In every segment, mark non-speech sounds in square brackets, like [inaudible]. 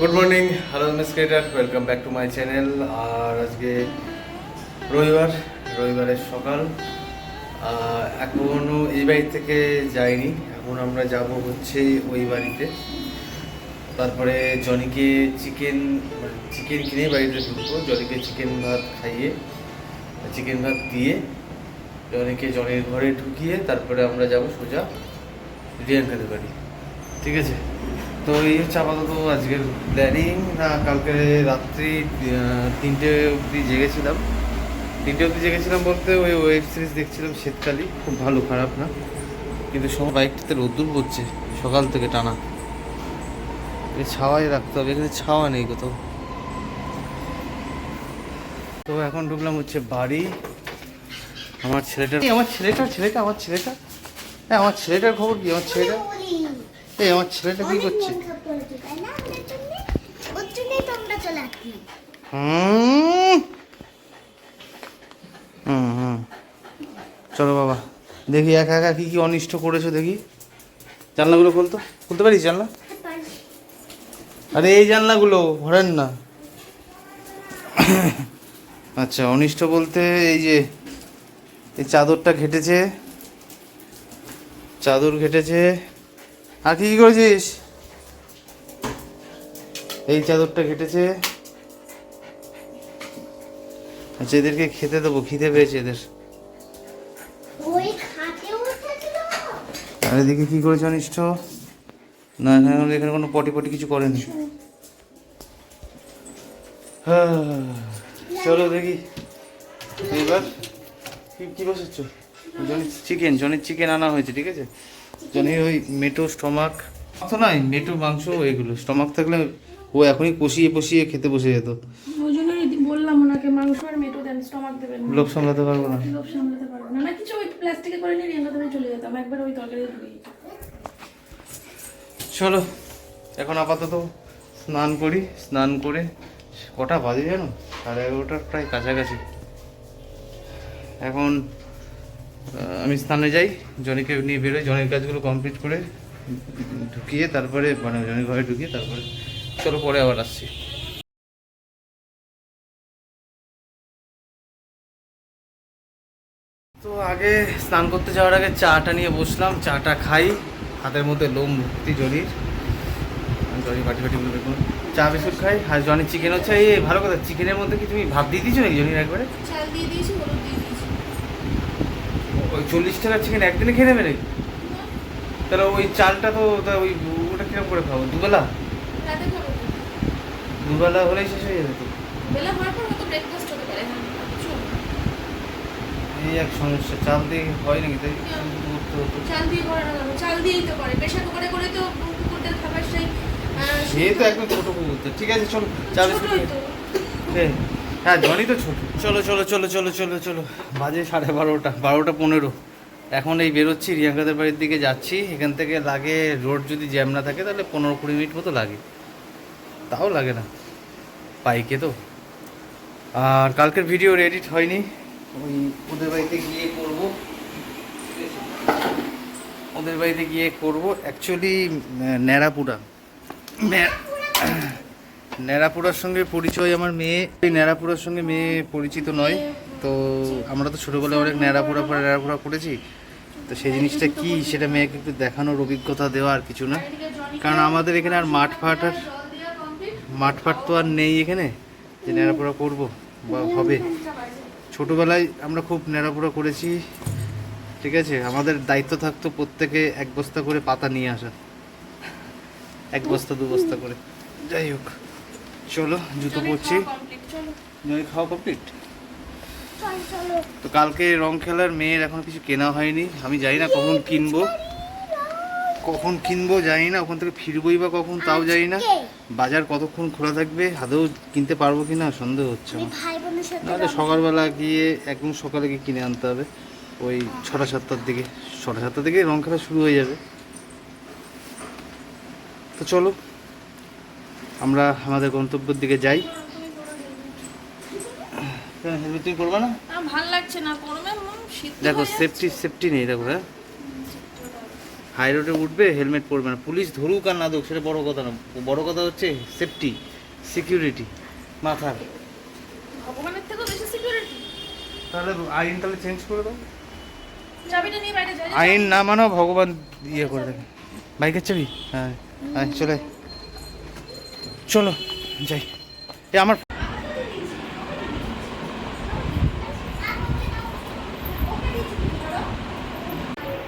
Good morning hello miss creator welcome back to my channel আর আজকে রবিবার রবিবারের সকাল। আহ, এখনও এই বাড়ি থেকে যাইনি। এখন আমরা যাব হচ্ছে ওই বাড়িতে। তারপরে জনিকে চিকেন চিকেন কিনে বাড়িতে ঢুকবো। জনিকে চিকেন ভাত খাইয়ে চিকেন ভাত দিয়ে জনিকে জনের ঘরে ঢুকিয়ে তারপরে আমরা যাব সোজা রিয়াঙ্কাদের বাড়ি। ঠিক আছে? তো এই হচ্ছে আপাতত আজকের প্ল্যানিং না, কালকে রাত্রি তিনটে অবধি জেগেছিলাম। তিনটে অবধি জেগেছিলাম বলতে ওই ওয়েব সিরিজ দেখছিলাম শীতকালই, খুব ভালো, খারাপ না। কিন্তু সময় বাইকটাতে রোদ্দুর পড়ছে, সকাল থেকে টানা। ছাওয়াই রাখতে হবে, এখানে ছাওয়া নেই কোথাও। তো এখন ঢুকলাম হচ্ছে বাড়ি। আমার ছেলেটা আমার ছেলেটা ছেলেটা, আমার ছেলেটা? হ্যাঁ আমার ছেলেটার খবর কি? আমার ছেলেটা এই আমার ছেলেটা কি করছে? হুম। হুম হুম। চলো বাবা দেখি একা একা কি কি অনিষ্ট করেছ দেখি। জানলাগুলো খুলতো খুলতে পারিস জানলা? আরে এই জানলাগুলো ভরেন না। আচ্ছা অনিষ্ট বলতে এই যে এই চাদরটা ঘেটেছে চাদর ঘেটেছে আর কি কি করেছিস? এই চাদরটা ঘেটেছে। আচ্ছা এদেরকে খেতে দেবো খিদে পেয়েছে এদের। আর এদিকে কি করেছে অনিষ্ট? না এখানে এখানে কোনো পটি পটি কিছু করেনি। হ্যাঁ, চলো দেখি। এইবার কি কি বসেছ? জনির চিকেন জনির চিকেন আনা হয়েছে ঠিক আছে? জনির ওই মেটো স্টমাক। তো নাই মেটো মাংস এগুলো। স্টমাক থাকলে ও এখনই কষিয়ে কষিয়ে খেতে বসে যেত। ওই জন্যই বললাম ওনাকে মাংস আর মেটো দেন স্টমাক দেবেন না। লোভ সামলাতে পারব না। লোভ সামলাতে পারব না। না কিছু ওই প্লাস্টিকে করে নিয়ে রিয়াঙ্কা তুমি চলে যেতাম একবার ওই তরকারি যেত চলো এখন আপাতত স্নান করি স্নান করে কটা বাজে জানো? সাড়ে এগারোটার প্রায় কাছাকাছি। এখন আমি স্নানে যাই, জনিকে নিয়ে বেরোই, জনের কাজগুলো কমপ্লিট করে ঢুকিয়ে তারপরে মানে জনের ঘরে ঢুকিয়ে তারপরে চলো পরে আবার আসছি। তো আগে স্নান করতে যাওয়ার আগে চাটা নিয়ে বসলাম, চাটা খাই, হাতের মধ্যে লোম ভর্তি জরির জরি বাটি বাটিগুলো দেখুন। চা, বিস্কুট খাই, আর জনি চিকেন হচ্ছে ভালো কথা চিকেনের মধ্যে কি তুমি ভাত দিয়ে দিয়েছ নাকি জনির একবারে? দিয়ে দিয়েছি ওই চল্লিশ টাকার চিকেন একদিনে খেয়ে নেবে নাকি তাহলে ওই চালটা তো ওই ওটা কীরকম করে খাব দুবেলা। দুবেলা হলেই শেষ হয়ে যাবে তো বেলা হওয়ার পর হয়তো ব্রেকফাস্ট হতে পারে হ্যাঁ। এই এক সমস্যা চাল দিয়ে হয় নাকি তাই চাল দিয়ে করে না কেন? চাল দিয়েই তো করে প্রেশার কুকারে করে তো কুকুরদের খাবার সেই সে তো একদম ছোটো কুকুর ঠিক আছে চলো চা বিস্কুট। হ্যাঁ জনি তো ছোট। চলো চলো চলো চলো চলো চলো। বাজে সাড়ে বারোটা বারোটা পনেরো। এখন এই বেরোচ্ছি, রিয়াঙ্কাদের বাড়ির দিকে যাচ্ছি। এখান থেকে লাগে রোড যদি জ্যাম না থাকে, তাহলে পনেরো কুড়ি মিনিট মতো লাগে। তাও লাগে না। বাইকে তো। আর কালকের ভিডিও এডিট হয়নি। ওই ওদের বাড়িতে গিয়ে করব। ওদের বাড়িতে গিয়ে করব। অ্যাকচুয়ালি ন্যাড়াপুরা। ন্যা- ন্যাড়াপুরার সঙ্গে পরিচয় আমার মেয়ে। এই ন্যাড়াপুরার সঙ্গে মেয়ে পরিচিত নয়। তো আমরা তো ছোটোবেলায় অনেক ন্যাড়াপুরা পরে ন্যাড়াপুরা করেছি। তো সেই জিনিসটা কি, সেটা মেয়েকে একটু দেখানোর অভিজ্ঞতা দেওয়া আর কিছু না। কারণ আমাদের এখানে আর মাঠ ফাট আর মাঠ ফাট তো আর নেই এখানে। যে ন্যাড়াপুরা করব বা হবে। ছোটোবেলায় আমরা খুব ন্যাড়াপুরা করেছি। ঠিক আছে? আমাদের দায়িত্ব থাকতো প্রত্যেকে এক বস্তা করে পাতা নিয়ে আসা। এক বস্তা, দু বস্তা করে। যাই হোক। চলো জুতো পরছি। জয় খাওয়া কমপ্লিট তো কালকে রং খেলার মেয়ের এখন কিছু কেনা হয়নি। আমি জানি না কখন কিনবো। কখন কিনবো জানি না ওখান থেকে ফিরবোই বা কখন তাও জানি না। বাজার কতক্ষণ খোলা থাকবে আদৌ কিনতে পারব কি না সন্দেহ হচ্ছে আমার। সকালবেলা গিয়ে একদম সকালে গিয়ে কিনে আনতে হবে। ওই ছটা সাতটার দিকে ছটা সাতটার দিকে রং খেলা শুরু হয়ে যাবে। তো চলো আমরা আমাদের গন্তব্যের দিকে যাই। হেলমেট তুমি করবে না? লাগছে করবে দেখো সেফটি সেফটি নেই দেখো হ্যাঁ? হাই রোডে উঠবে হেলমেট পরবে না। পুলিশ ধরুক আর না ধরুক সেটা বড় কথা না। বড় কথা হচ্ছে সেফটি সিকিউরিটি মাথার ভগবানের থেকেও বেশি সিকিউরিটি তাহলে আইন তাহলে চেঞ্জ করে দাও। চাবিটা নিয়ে বাইরে যাই আইন না মানো ভগবান ইয়ে করে দেবে। বাইকের চাবি? হ্যাঁ হ্যাঁ চলে। চলো, যাই। এ, আমার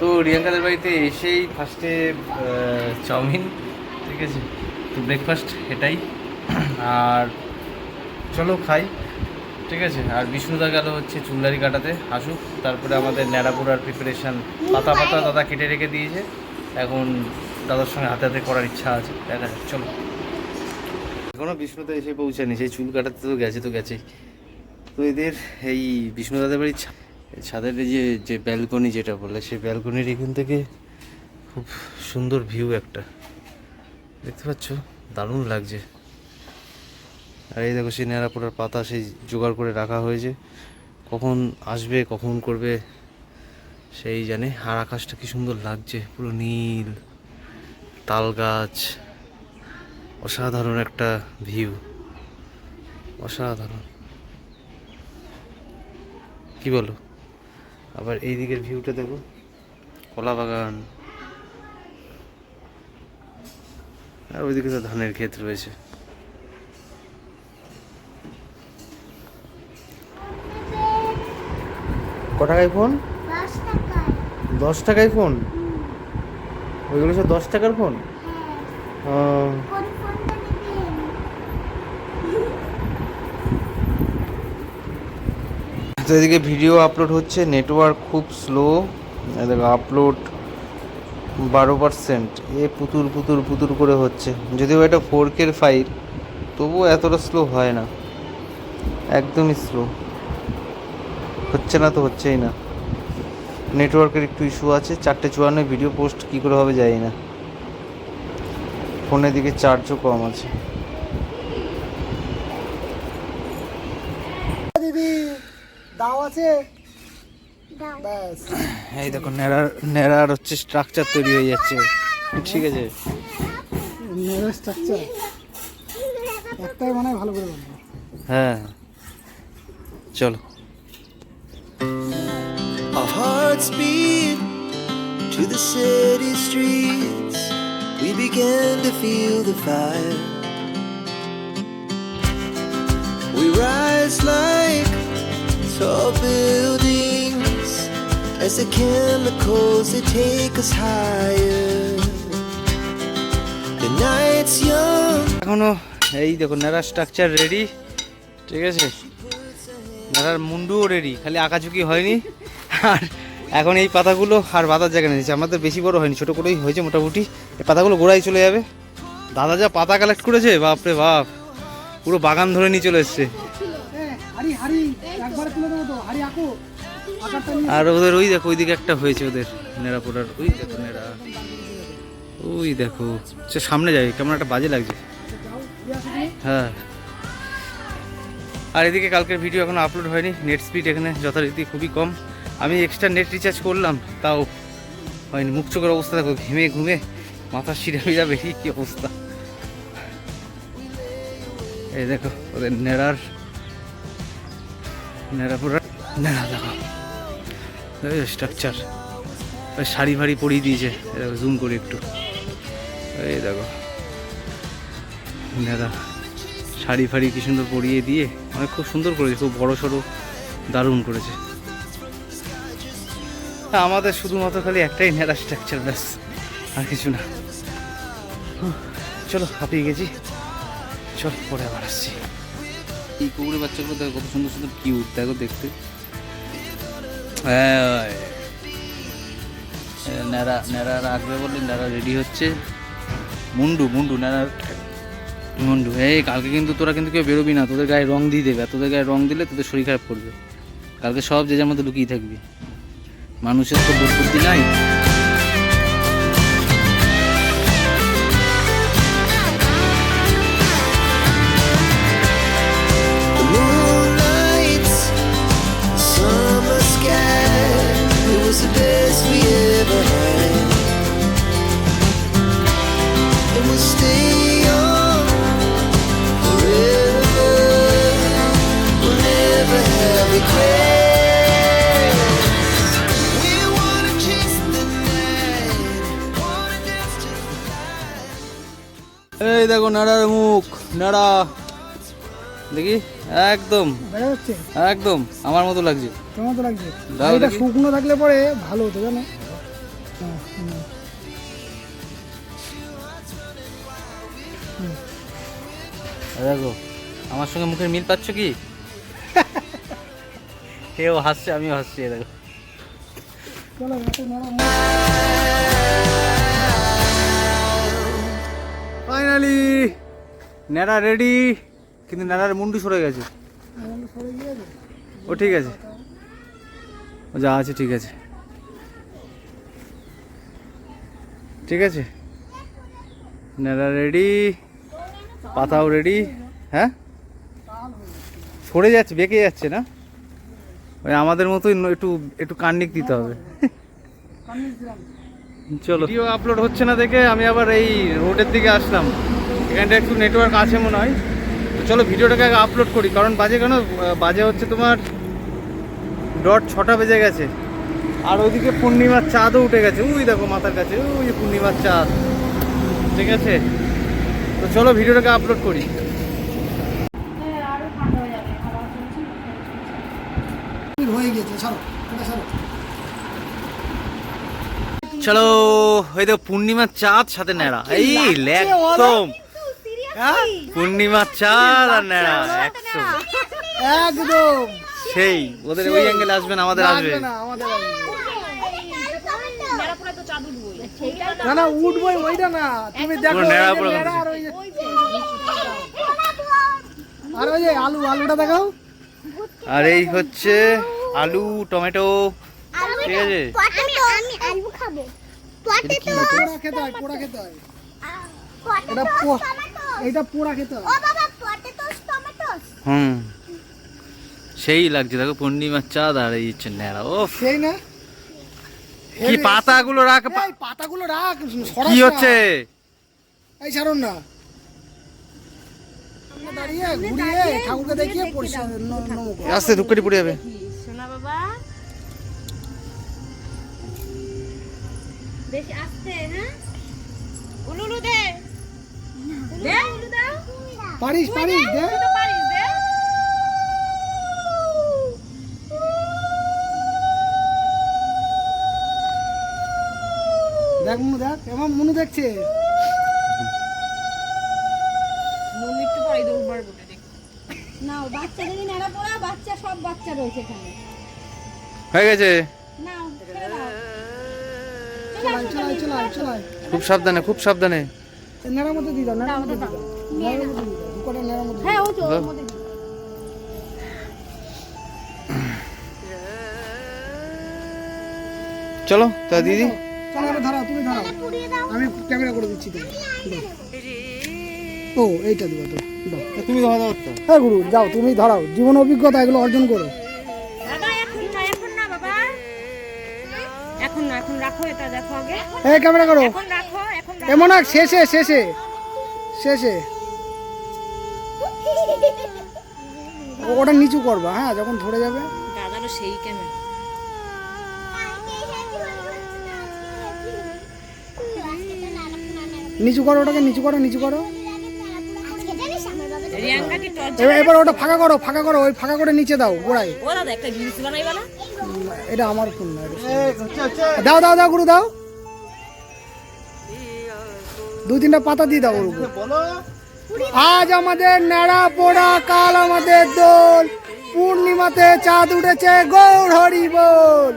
তো রিয়াঙ্কাদের বাড়িতে এসেই ফার্স্টে চাউমিন, ঠিক আছে? তো ব্রেকফাস্ট এটাই। আর চলো খাই, ঠিক আছে? আর বিষ্ণুদা গেল হচ্ছে চুলদারি কাটাতে, আসুক। তারপরে আমাদের ন্যাড়াপোড়ার প্রিপারেশান পাতা পাতা দাদা কেটে রেখে দিয়েছে। এখন দাদার সঙ্গে হাতে হাতে করার ইচ্ছা আছে। দেখা যাক, চলো। এখনও বিষ্ণুদা এসে পৌঁছায়নি, সেই চুল কাটাতে তো গেছে তো গেছেই। তো এদের এই বিষ্ণুদাদের বাড়ির ছাদের যে যে ব্যালকনি যেটা বলে, সেই ব্যালকনির এখান থেকে খুব সুন্দর ভিউ একটা। দেখতে পাচ্ছ? দারুণ লাগছে। আর এই দেখো, সেই ন্যাড়াপোড়ার পাতা সেই জোগাড় করে রাখা হয়েছে। কখন আসবে, কখন করবে, সেই জানে। আর আকাশটা কি সুন্দর লাগছে, পুরো নীল। তাল গাছ। অসাধারণ একটা ভিউ। অসাধারণ। কি বলো? আবার এই দিকের ভিউটা দেখো। কলা বাগান আর ওইদিকে তো ধানের ক্ষেত রয়েছে। ক টাকায় ফোন? দশ টাকায়। ফোন? ওইগুলো সব দশ টাকার ফোন হ্যাঁ ও, কোন ফোনটা নেবেন তো এদিকে ভিডিও আপলোড হচ্ছে নেটওয়ার্ক খুব স্লো দেখো আপলোড বারো পার্সেন্ট এ পুতুর পুতুর পুতুর করে হচ্ছে। যদিও এটা ফোর কের ফাইল তবুও এতটা স্লো হয় না। একদমই স্লো হচ্ছে না তো হচ্ছেই না। নেটওয়ার্কের একটু ইস্যু আছে। চারটে চুয়ান্ন ভিডিও পোস্ট কী করে হবে জানি না। ফোনের দিকে চার্জও কম আছে দিদি দাও আছে? এই দেখো ন্যাড়ার ন্যাড়ার হচ্ছে স্ট্রাকচার তৈরি হয়ে যাচ্ছে। ঠিক আছে? নেড়া স্ট্রাকচার একটাই মানে ভালো করে বানাবো হ্যাঁ। চলো। Our hearts beat to the city streets. We began to feel the fire. We rise like tall buildings as the chemicals, they take us higher. The night's young. এই দেখো ন্যাড়ার স্ট্রাকচার রেডি ঠিক আছে? ন্যাড়ার মুন্ডুও রেডি খালি আঁকাঝুঁকি হয়নি। আর এখন এই পাতাগুলো আর বাতার জায়গা নিয়েছে আমাদের বেশি বড় হয়নি, ছোটো করেই হয়েছে মোটামুটি। এই পাতাগুলো গোড়ায় চলে যাবে। দাদা যা পাতা কালেক্ট করেছে, বাপরে বাপ, পুরো বাগান ধরে নিয়ে চলে এসছে। আর ওদের ওই দেখো, ওইদিকে একটা হয়েছে ওদের নেড়াপোড়ার ওই দেখো নেড়া। ওই দেখো সে সামনে যাবে, কেমন একটা বাজে লাগছে। হ্যাঁ। আর এদিকে কালকের ভিডিও এখনও আপলোড হয়নি নেট স্পিড এখানে যথারীতি খুবই কম। আমি এক্সট্রা নেট রিচার্জ করলাম, তাও হয়নি। মুখ চোখের অবস্থা দেখো, ঘেমে ঘুমে মাথা শিরা ফিরা বেরিয়ে কি অবস্থা। এই দেখো, ওদের নেড়ার নেড়া পুরো নেড়া দেখো। স্ট্রাকচার শাড়ি ফাড়ি পরিয়ে দিয়েছে। দেখো জুম করি একটু। এই দেখো। দাদা শাড়ি ফাড়ি কি সুন্দর পরিয়ে দিয়ে অনেক খুব সুন্দর করেছে, খুব বড় সড়ো দারুণ করেছে। আমাদের শুধুমাত্র খালি একটাই নেড়া স্ট্রাকচার ব্যাস। আর কিছু না। চলো, হাঁপিয়ে গেছি। চল, পরে আবার আসছি। এই কুকুরের বাচ্চাগুলো দেখো, কত সুন্দর সুন্দর কিউট দেখো দেখতে। হ্যাঁ ন্যাড়া ন্যাড়া রাখবে বলে ন্যাড়া রেডি হচ্ছে। মুন্ডু মুন্ডু ন্যাড়ার মুন্ডু, এই কালকে কিন্তু তোরা কিন্তু কেউ বেরোবি না, তোদের গায়ে রং দিয়ে দেবে তোদের গায়ে রং দিলে তোদের শরীর খারাপ করবে। কালকে সব যে যার মধ্যে লুকিয়ে থাকবি। মানুষের তো বুদ্ধি নাই। নাড়া দেখি? একদম। একদম। আমার মতো লাগছে। কেমন তো লাগছে? এটা শুকনো থাকলে পরে ভালো হতো জানো? হ্যাঁ, দেখো আমার সঙ্গে মুখের মিল পাচ্ছ কি? [laughs] কেউ হাসছে আমিও হাসছি দেখো। ফাইনালি ন্যাড়া রেডি কিন্তু ন্যাড়ার মুন্ডু সরে গেছে। ও ঠিক আছে। ও যা আছে ঠিক আছে। ঠিক আছে? ন্যাড়া রেডি পাতাও রেডি হ্যাঁ? সরে যাচ্ছে বেঁকে যাচ্ছে না? ওই আমাদের মতোই একটু একটু কান্নিক দিতে হবে। চলো। ভিডিও আপলোড হচ্ছে না দেখে আমি আবার এই রোডের দিকে আসলাম। এখানটা একটু নেটওয়ার্ক আছে মনে হয়। তো চলো ভিডিওটাকে আগে আপলোড করি কারণ বাজে কেন? বাজে হচ্ছে তোমার ডট ছটা বেজে গেছে। আর ওইদিকে পূর্ণিমার চাঁদও উঠে গেছে। ওই দেখো মাথার কাছে ওই পূর্ণিমার চাঁদ। ঠিক আছে? তো চলো ভিডিওটাকে আপলোড করি। হয়ে গেছে ছাড়ো ছাড়ো। চলো ওই দেখো পূর্ণিমার চাঁদ সাথে নেড়া এই একদম? পূর্ণিমার চাঁদ আর ন্যাড়া একদম। একদম। সেই ওদের ওই অ্যাঙ্গেল আসবে না আমাদের আসবে। না আমাদের না। না উঠবই ওইটা না। তুমি দেখো আর ওই যে- আর ওই আলু আলুটা দেখাও। আর এই হচ্ছে আলু টমেটো। ঠিক আছে? আলু খাব। পোড়া খেতে হয় পোড়া খেতে হয়। এটা এইটা পোড়া খেতে হয় ও বাবা পটেটো টমেটো হুম। সেই লাগছে দেখো পূর্ণিমার চাঁদ আর এই হচ্ছে ন্যাড়া ও সেই না? কি পাতাগুলো রাখ পাতাগুলো রাখ কি হচ্ছে? এই ছাড়ুন না। দাঁড়িয়ে ঘুরিয়ে ঠাকুরকে দেখিয়ে পরিষ্কার ন- নমো আস্তে ধুপকাঠি পড়ে যাবে। সোনা বাবা। বেশি আস্তে হ্যাঁ? উলু উলু দে দে। পারিস পারিস দে। দেখ মনু দেখ এমন মনু দেখছে। মনে একটু পরে দৌড় মারবো না দেখ নেড়া পড়া বাচ্চা সব বাচ্চা রয়েছে এখানে। হয়ে গেছে? খুব সাবধানে খুব সাবধানে। নেড়ার মধ্যে দিয়ে দাও নেড়ার মধ্যে দাও নেড়ার হ্যাঁ ওই তো ওর চলো তা দিদি। দাও। চলো ধরাও তুমি ধরাও আমি ক্যামেরা করে দিচ্ছি তুমি ও এইটা দিবা তো দাও। তুমি ধরা দাও হ্যাঁ গুরু যাও তুমি ধরাও। জীবন অভিজ্ঞতা এগুলো অর্জন করো। এখন না এখন না বাবা। এখন না এখন রাখো এটা এই ক্যামেরা করো এখন রাখো এখন রাখো। এমন এক শেষে শেষে শেষে। ও- ওটা নিচু করবা হ্যাঁ যখন ধরে যাবে। দাদারও সেই ক্যামেরা নিচু করো ওটাকে নিচু করো নিচু করো। এবার এবার ওটা ফাঁকা করো ফাঁকা করো ওই ফাঁকা করে নিচে দাও গোড়ায়। এটা আমার ফোন না দাও দাও দাও গুরু দাও। দুই তিনটা পাতা দিয়ে দাও আজ আমাদের নেড়া পোড়া কাল আমাদের দোল। পূর্ণিমাতে চাঁদ উঠেছে গৌর হরি বল।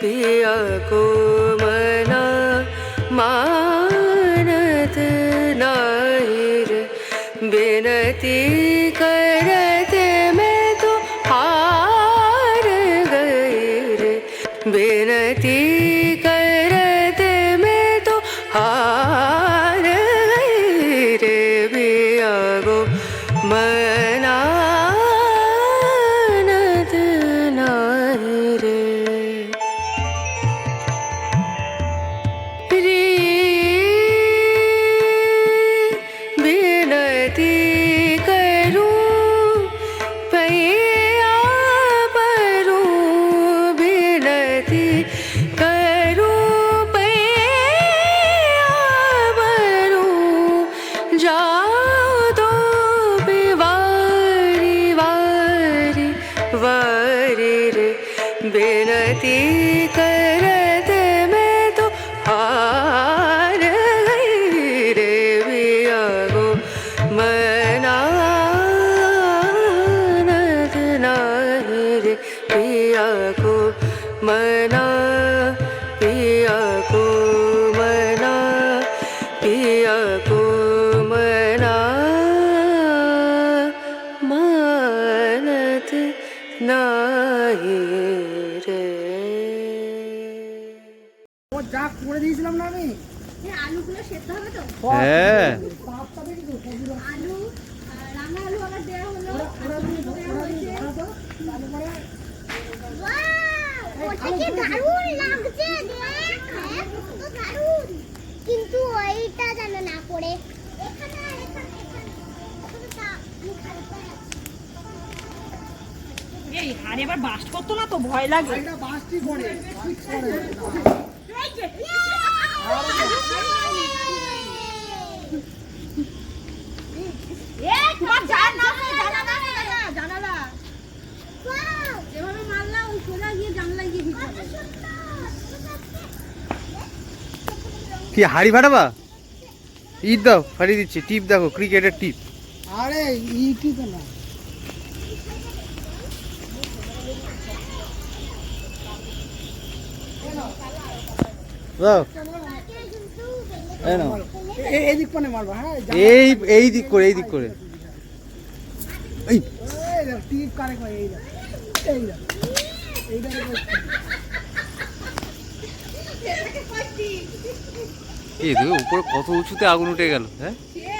পিয়া কোমলা মানত নাইর बन দারুণ কিন্তু ওইটা যেন না পড়ে এই আবার বাস্ট করতো না তো ভয় লাগে। করে ফিক্স করে তোমার জান না জানালা জানালা ওয়াও যেভাবে মারলা ওই সোজা গিয়ে জানলায় গিয়ে ভিড় হবে কি হাড়ি ফাটাবা? ঈদ দাও ফাটিয়ে দিচ্ছি। টিপ দেখো ক্রিকেটের টিপ। আরে ইটি তো না। এই হ্যাঁ এই এই দিক করে এই দিক করে। এই। এই টিপ কারে করে এই এই এইটা দেখো। এই দেখো উপরে কত উঁচুতে আগুন উঠে গেল হ্যাঁ? ইয়ে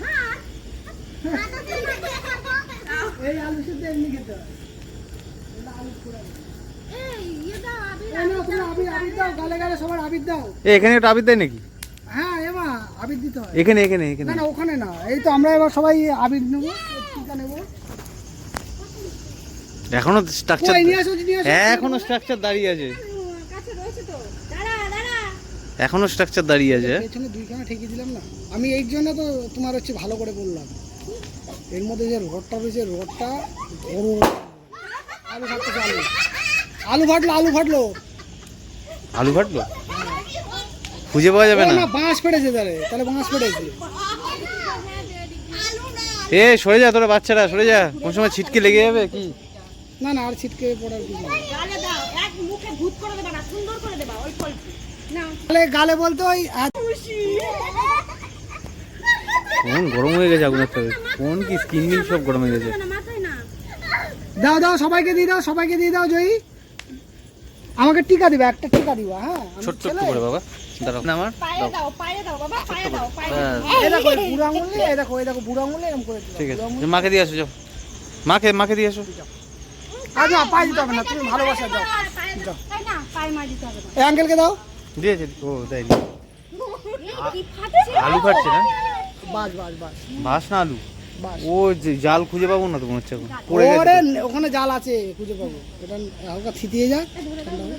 হ্যাঁ এই আলু সিদ্ধ এমনি খেতে হয়। ইয়ে এখানে একটা আবির দেয় নাকি? আবির দিতে হয়। এখানে এখানে এখানে। না না ওখানে না। এই তো আমরা এবার সবাই আবির নেব টিকা নেব। এখনও স্ট্রাকচার আসো এখনও স্ট্রাকচার দাঁড়িয়ে আছে। এখনও স্ট্রাকচার দাঁড়িয়ে আছে। হ্যাঁ? পেছনে দুইখানা ঠেকিয়ে দিলাম না। আমি এই জন্য তো তোমার হচ্ছে ভালো করে বললাম। এর মধ্যে যে রডটা রয়েছে রডটা বড় আলু ফাটতেছে আলু। আলু ফাটলো আলু ফাটলো আলু ফাটলো খুঁজে পাওয়া যাবে না? না বাঁশ ফেটেছে তাহলে তাহলে বাঁশ ফেটেছে। এ সরে যা তোরা বাচ্চারা সরে যা। কোন সময় ছিটকে লেগে যাবে কি? না না আর ছিটকে পড়ার কিছু নেই। গালে দাও এক মুখে ভূত করে দেবা না সুন্দর করে দেবা অল্প অল্প। না তাহলে গালে বলতে ওই কোন গরম হয়ে গেছে আগুনের থেকে। কোন কি স্কিন মিল সব গরম হয়ে গেছে? না মাথায় না দাও দাও সবাইকে দিয়ে দাও সবাইকে দিয়ে দাও জয়ী। আমাকে টিকা দিবে একটা টিকা দিবা হ্যাঁ? ছোট্ট। করে বাবা। দাঁড়াও। না আমার? দাও পায়ে দাও বাবা পায়ে দাও পায়ে এই দেখো বুড়ো আঙুলে এই দেখো এই দেখো বুড়ো আঙুলে এরকম করে ঠিক আছে। মাকে দিয়ে আসো যাও। মাকে মাকে দিয়ে আসো। আজ না পায়ে দিতে হবে না তুমি ভালোবাসা দাও। দাও তাই না পায়ে মার দিতে হবে এই আঙ্কেলকে দাও। দিয়েছে। ও দেয়নি। আলু না? বাস বাস বাস। ভাস না আলু? ও যে জাল খুঁজে পাবো না তো মনে হচ্ছে ওখানে জাল আছে খুঁজে পাবো। এটা হালকা থিতিয়ে যাক ঠান্ডা হোক।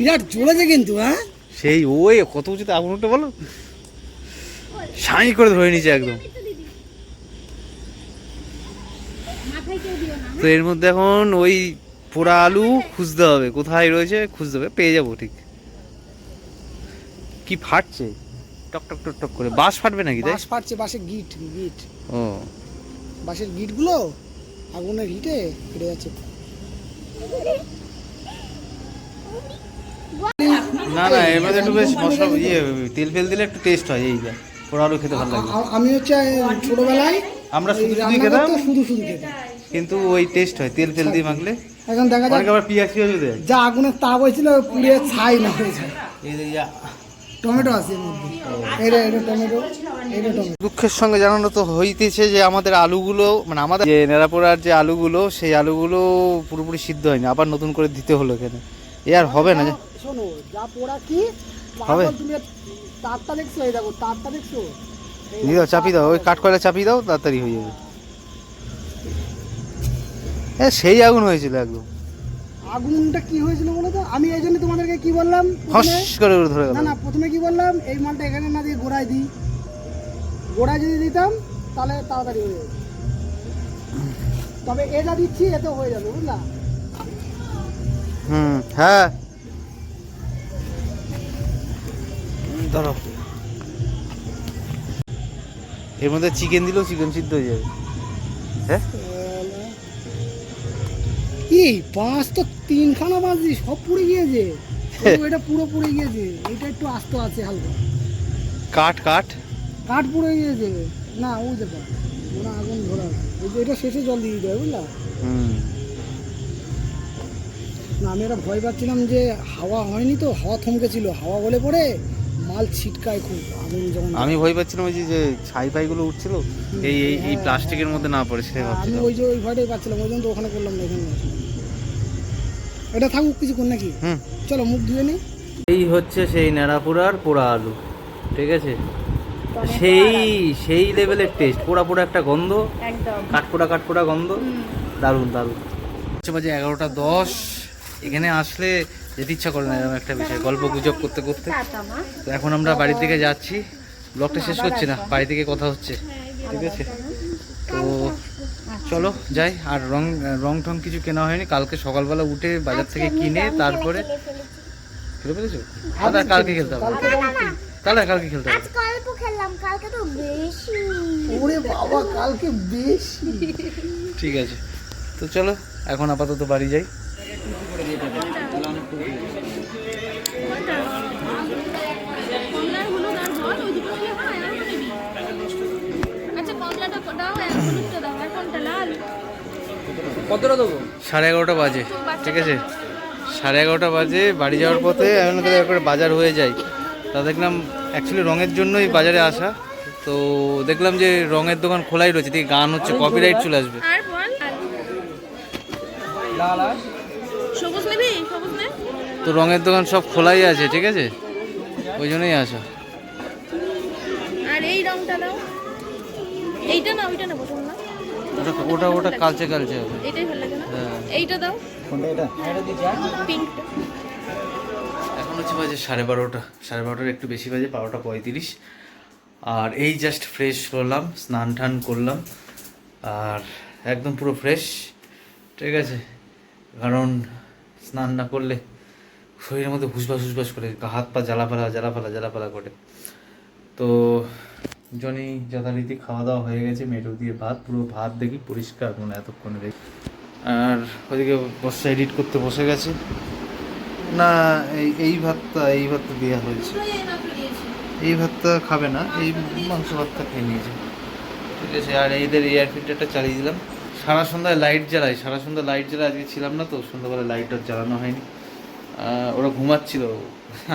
বিরাট জ্বলেছে কিন্তু হ্যাঁ? সেই ওই কত উঁচুতে আগুন উঠে বলো? সাই করে ধরে নিচে একদম। তো এর মধ্যে এখন ওই পোড়া আলু খুঁজতে হবে। কোথায় রয়েছে খুঁজতে হবে। পেয়ে যাব ঠিক। কি ফাটছে? টক টক টক টক করে। বাস ফাটবে নাকি তাই? বাঁশ ফাটছে বাঁশের গিট গিট। ও। বাঁশের গিটগুলো আগুনের হিটে ফিরে যাচ্ছে। না না এর মধ্যে একটু বেশ মশলা ইয়ে তেল ফেল দিলে একটু টেস্ট হয় এই যা আলু খেতে ভালো লাগে। আমি হচ্ছে ছোটবেলায় আমরা শুধু শুধু খেতাম শুধু শুধু খেতাম। কিন্তু ওই টেস্ট হয় তেল ফেল দিয়ে মাখলে এখন দেখা যাক। আবার পিঁয়াজ ফিয়াজও দেয় যা আগুনের তাপ হয়েছিল পুড়ে ছাই না হয়ে যায়। এই যে টমেটো আছে এর মধ্যে। টমেটো। এটা টমেটো। দুঃখের সঙ্গে জানানো তো হইতেছে যে আমাদের আলুগুলো মানে আমাদের যে নেড়াপোড়ার যে আলুগুলো সেই আলুগুলো পুরোপুরি সিদ্ধ হয়নি আবার নতুন করে দিতে হলো এখানে। এ আর হবে না যে শোনো যা পোড়া কি? হবে? তুমি তারটা দেখছ এই দেখো তারটা দেখছ? দিয়ে দাও চাপিয়ে দাও ওই কাঠ কয়লা চাপিয়ে দাও তাড়াতাড়ি হয়ে যাবে। হ্যাঁ সেই আগুন হয়েছিল একদম। আগুনটা কি হয়েছিল বলো তো? আমি এই জন্য তোমাদেরকে কি বললাম? হস প্রথমে- করে ধরে না না প্রথমে কি বললাম? এই মালটা এখানে না দিয়ে গোড়ায় দিই। গোড়ায় যদি দিতাম তাহলে তাড়াতাড়ি হয়ে যাবে তবে এটা দিচ্ছি এতে হয়ে যাবে বুঝলা? হুম হ্যাঁ। ধরো। এর মধ্যে চিকেন দিলেও চিকেন সিদ্ধ হয়ে যাবে। হ্যাঁ? পাঁচ তো তিনখানা বাঁশ দিই সব পুড়ে গিয়েছে। এটা পুরো পুড়ে গিয়েছে এটা একটু আস্ত আছে হালকা। কাঠ কাঠ? কাঠ পুড়ে গিয়েছে। না ওই যে ওরা আগুন ধরা ওই যে এটা শেষে জল দিয়ে হবে বুঝলা? হুম। না আমি এটা ভয় পাচ্ছিলাম যে হাওয়া হয়নি তো হাওয়া থমকেছিল। হাওয়া বলে পড়ে মাল ছিটকায় খুব আগুন যখন আমি ভয় পাচ্ছিলাম ওই যে যে ছাই পাইগুলো উঠছিল এই এই এই প্লাস্টিকের মধ্যে না পড়ে সেটাই হ্যাঁ, আমি ভাবছিলাম। ওই যে ওই ভয়টাই পাচ্ছিলাম ওই জন্য তো ওখানে করলাম না এখানে। এটা থাকুক কিছুক্ষণ নাকি? হুম। চলো মুখ ধুয়ে নিই এই হচ্ছে সেই ন্যাড়াপোড়ার পোড়া আলু ঠিক আছে? সেই সেই লেভেলের টেস্ট পোড়া পোড়া একটা গন্ধ একদম। কাঠপোড়া কাঠপোড়া গন্ধ দারুণ দারুণ। হচ্ছে বাজে এগারোটা দশ এখানে আসলে যেতে ইচ্ছা করে না এরকম একটা বিষয় গল্প গুজব করতে করতে। তো এখন আমরা বাড়ির দিকে যাচ্ছি ব্লগটা শেষ করছি না বাড়ি থেকে কথা হচ্ছে ঠিক আছে? তো চলো যাই আর রং রং টং কিছু কেনা হয়নি কালকে সকালবেলা উঠে বাজার থেকে কিনে তারপরে খেলে ফেলেছো। তাহলে কালকে খেলতে হবে। তাহলে কালকে খেলতে হবে। আজ অল্প খেললাম কালকে তো বেশি। ওরে বাবা কালকে বেশি। ঠিক আছে। তো চলো এখন আপাতত বাড়ি যাই। সাড়ে এগারোটা বাজে ঠিক আছে? সাড়ে এগারোটা বাজে বাড়ি যাওয়ার পথে এমন করে একবারে বাজার হয়ে যায়। তা দেখলাম অ্যাকচুয়ালি রঙের জন্যই বাজারে আসা। তো দেখলাম যে রঙের দোকান খোলাই রয়েছে দেখি গান হচ্ছে কপিরাইট চলে আসবে। রঙের দোকান সব খোলাই আছে ঠিক আছে? ওই জন্যই আসা। আর এই রংটা দাও। এইটা না ওইটা নেব তোমরা ওটা ওটা ওটা কালচে কালচে হবে। এইটাই ভালো লাগে না? হ্যাঁ। এইটা দাও। পিঙ্কটা। এখন হচ্ছে বাজে সাড়ে বারোটা। সাড়ে বারোটার একটু বেশি বাজে বারোটা পঁয়ত্রিশ। আর এই জাস্ট ফ্রেশ করলাম স্নান টান করলাম। আর একদম পুরো ফ্রেশ ঠিক আছে? কারণ স্নান না করলে শরীরের মধ্যে হুসবাস হুসবাস করে হাত পা জ্বালাপালা জ্বালাপালা জ্বালাপালা করে। তো জনি যথারীতি খাওয়া দাওয়া হয়ে গেছে মেটু দিয়ে ভাত, পুরো ভাত দেখি পরিষ্কার মনে এতক্ষণে দেখি আর ওইদিকে বসে এডিট করতে বসে গেছে। না, এই এই ভাতটা এই ভাতটা দেওয়া হয়েছে। এই ভাতটা খাবে না, এই মাংস ভাতটা খেয়ে নিয়েছে। ঠিক আছে, আর এইদের এয়ার ফিল্টারটা চালিয়ে দিলাম। সারা সন্ধ্যায় লাইট জ্বালাই সারা সন্ধ্যা লাইট জ্বালাই আজকে ছিলাম না তো সন্ধ্যাবেলা লাইটটা জ্বালানো হয়নি। ওরা ঘুমাচ্ছিল।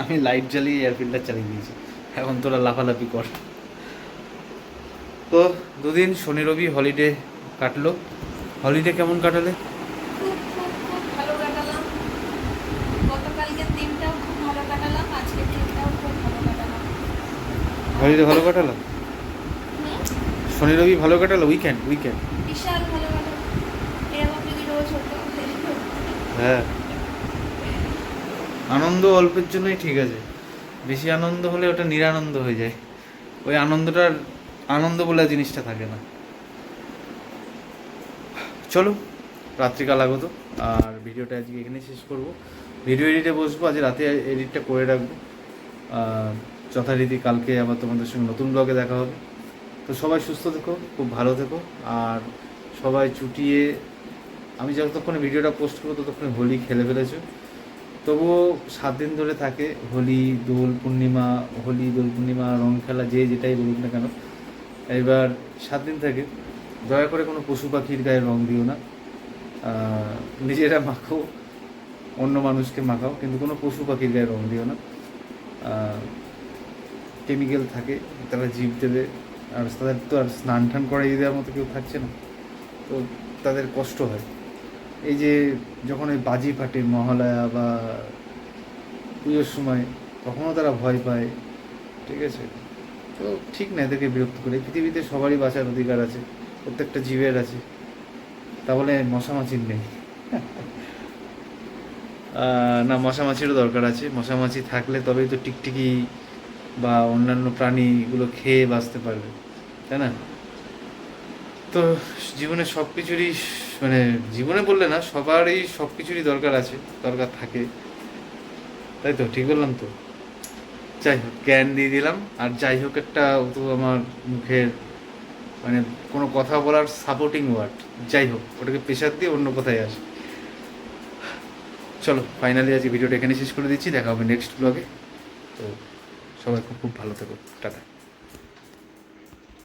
আমি লাইট জ্বালিয়ে এয়ার ফিল্টার চালিয়ে দিয়েছি। এখন তোরা লাফালাফি কর। তো দুদিন শনি রবি হলিডে কাটলো। হলিডে কেমন কাটালে? হলিডে ভালো কাটালো? শনি রবি ভালো কাটালো? উইকেন্ড উইকেন্ড বিশাল ভালো হ্যাঁ। আনন্দ অল্পের জন্যই ঠিক আছে। বেশি আনন্দ হলে ওটা নিরানন্দ হয়ে যায়। ওই আনন্দটার আনন্দ বলে জিনিসটা থাকে না। চলো, রাত্রিকাল আগত, আর ভিডিওটা আজকে এখানে শেষ করব। ভিডিও এডিটে বসবো, আজ রাতে এডিটটা করে রাখব। যথারীতি কালকে আবার তোমাদের সঙ্গে নতুন ব্লগে দেখা হবে। তো সবাই সুস্থ থেকো, খুব ভালো থেকো। আর সবাই চুটিয়ে আমি যতক্ষণে ভিডিওটা পোস্ট করব, ততক্ষণে হোলি খেলে ফেলেছো। তবুও সাত দিন ধরে থাকে। হোলি, দোল পূর্ণিমা, হোলি, দোল পূর্ণিমা, রং খেলা, যে যেটাই বলুক না কেন এবার সাত দিন থাকে। দয়া করে কোনো পশু পাখির গায়ে রং দিও না। নিজেরা মাখো অন্য মানুষকে মাখাও, কিন্তু কোনো পশু পাখির গায়ে রং দিও না। কেমিক্যাল থাকে, তারা জীব দেবে, আর তাদের তো আর স্নান টান করাই দেওয়ার মতো কেউ থাকছে না। তো তাদের কষ্ট হয়। এই যে যখন ওই বাজি ফাটে মহালয়া বা পুজোর সময়, তখনও তারা ভয় পায়, ঠিক আছে? তো ঠিক না, এদেরকে বিরক্ত করে। পৃথিবীতে সবারই বাঁচার অধিকার আছে, প্রত্যেকটা জীবের আছে। তা বলে মশামাছির নেই। না, মশামাছিরও দরকার আছে। মশামাছি থাকলে তবেই তো টিকটিকি বা অন্যান্য প্রাণীগুলো খেয়ে বাঁচতে পারবে, তাই না? তো জীবনে সব কিছুরই মানে জীবনে বললে না, সবারই সব কিছুরই দরকার আছে, দরকার থাকে। তাই তো? ঠিক বললাম তো? যাই হোক, জ্ঞান দিয়ে দিলাম। আর যাই হোক, একটা তো আমার মুখের মানে কোনো কথা বলার সাপোর্টিং ওয়ার্ড যাই হোক, ওটাকে প্রেশার দিয়ে অন্য কথায় আসে। চলো ফাইনালি আজকে ভিডিওটা এখানে শেষ করে দিচ্ছি। দেখা হবে নেক্সট ব্লগে তো সবাই খুব খুব ভালো থেকো। টাটা।